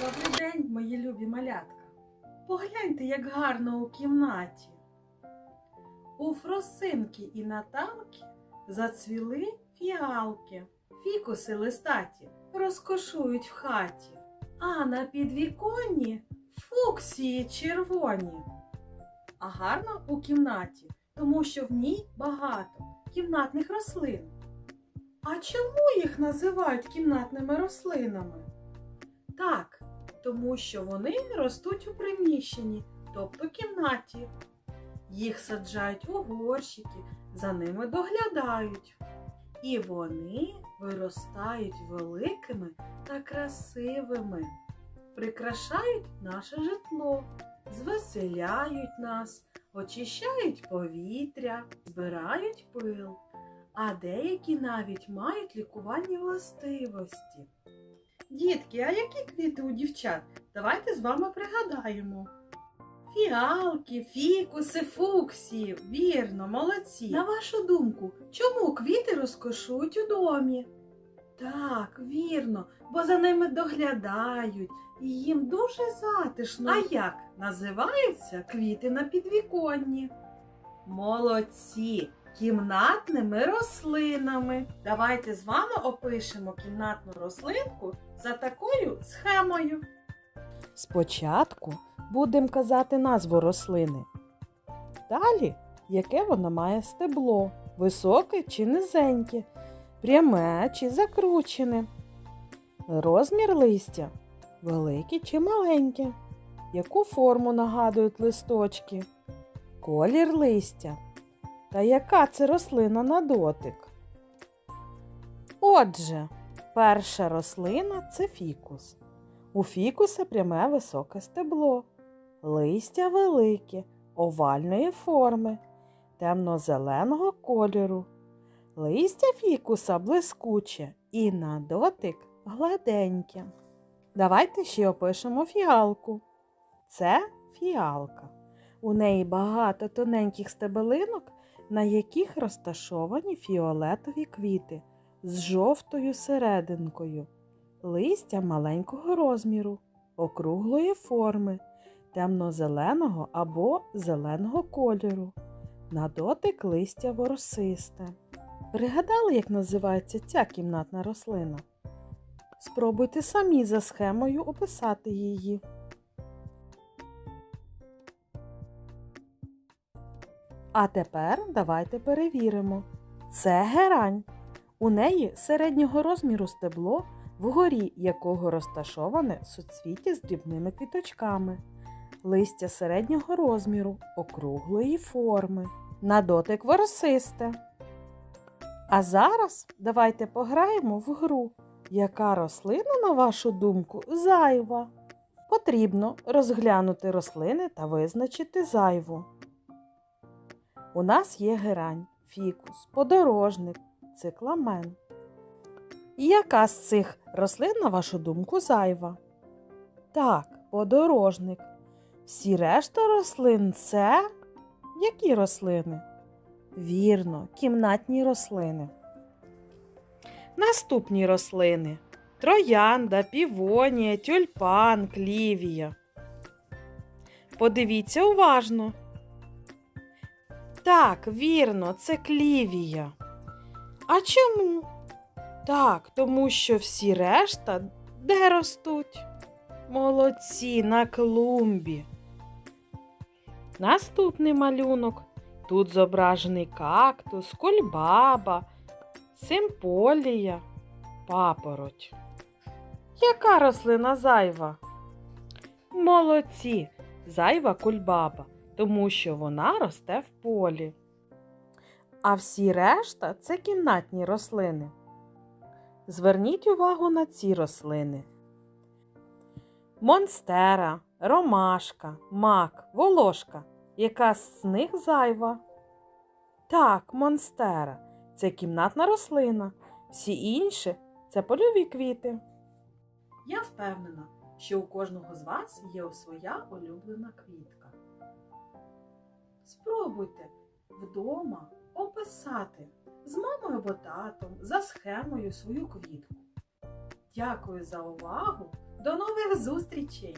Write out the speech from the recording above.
Добрий день, мої любі малятка. Погляньте, як гарно у кімнаті. У Фросинки і Наталки зацвіли фіалки, фікуси листаті розкошують в хаті, а на підвіконні фуксії червоні. А гарно у кімнаті, тому що в ній багато кімнатних рослин. А чому їх називають кімнатними рослинами? Так, тому що вони ростуть у приміщенні, тобто кімнаті. Їх саджають у горщики, за ними доглядають. І вони виростають великими та красивими, прикрашають наше житло, звеселяють нас, очищають повітря, збирають пил, а деякі навіть мають лікувальні властивості. Дітки, а які квіти у дівчат? Давайте з вами пригадаємо. Фіалки, фікуси, фуксії. Вірно, молодці. На вашу думку, чому квіти розкошують у домі? Так, вірно, бо за ними доглядають і їм дуже затишно. А як називаються квіти на підвіконні? Молодці! Кімнатними рослинами. Давайте з вами опишемо кімнатну рослинку за такою схемою. Спочатку будемо казати назву рослини. Далі, яке вона має стебло, високе чи низеньке, пряме чи закручене. Розмір листя великий чи маленький. Яку форму нагадують листочки? Колір листя. Та яка це рослина на дотик? Отже, перша рослина це фікус. У фікуса пряме високе стебло, листя велике, овальної форми, темно-зеленого кольору. Листя фікуса блискуче і на дотик гладеньке. Давайте ще опишемо фіалку. Це фіалка. У неї багато тоненьких стебелинок, на яких розташовані фіолетові квіти з жовтою серединкою. Листя маленького розміру, округлої форми, темно-зеленого або зеленого кольору. На дотик листя воросисте. Пригадали, як називається ця кімнатна рослина? Спробуйте самі за схемою описати її. А тепер давайте перевіримо. Це герань. У неї середнього розміру стебло, вгорі якого розташоване суцвіття з дрібними квіточками, листя середнього розміру, округлої форми, на дотик ворсисте. А зараз давайте пограємо в гру. Яка рослина, на вашу думку, зайва? Потрібно розглянути рослини та визначити зайву. У нас є герань, фікус, подорожник, цикламен. І яка з цих рослин, на вашу думку, зайва? Так, подорожник. Всі решта рослин це які рослини? Вірно, кімнатні рослини. Наступні рослини троянда, півонія, тюльпан, клівія. Подивіться уважно. Так, вірно, це клівія. А чому? Так, тому що всі решта де ростуть? Молодці на клумбі. Наступний малюнок. Тут зображений кактус, кульбаба, симполія, папороть. Яка рослина зайва? Молодці, зайва кульбаба, тому що вона росте в полі. А всі решта це кімнатні рослини. Зверніть увагу на ці рослини. Монстера, ромашка, мак, волошка. Яка з них зайва? Так, монстера. Це кімнатна рослина. Всі інші це польові квіти. Я впевнена, що у кожного з вас є своя улюблена квітка. Спробуйте вдома описати з мамою або татом за схемою свою квітку. Дякую за увагу! До нових зустрічей!